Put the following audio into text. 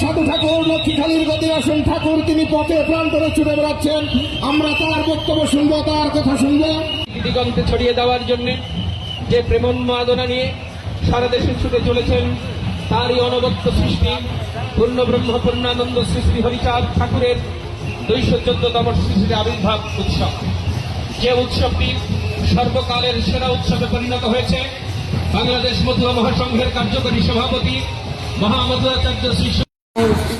সাধু ঠাকুর লক্ষ্মীখালীর গতি আসেন। ঠাকুর, তিনি পথে প্রান্তরে ছুটে বেড়াচ্ছেন। আমরা তার বক্তব্য শুনব, তার কথা শুনব। দিগন্তে ছড়িয়ে দেওয়ার জন্য যে প্রেমোন্মাদনা নিয়ে সারা দেশে ছুটে চলেছেন, তারই অনবদ্য সৃষ্টি, পূর্ণ ব্রহ্ম পূর্ণানন্দ সৃষ্টি হরিচাঁদ ঠাকুরের দুইশো চোদ্দতম সৃষ্টির আবির্ভাব উৎসব। যে উৎসবটি সর্বকালের সেরা উৎসবে পরিণত হয়েছে, বাংলাদেশ মধুয়া মহাসংঘের কার্যকরী সভাপতি মহামধুরাচার্য শ্রী 嗯。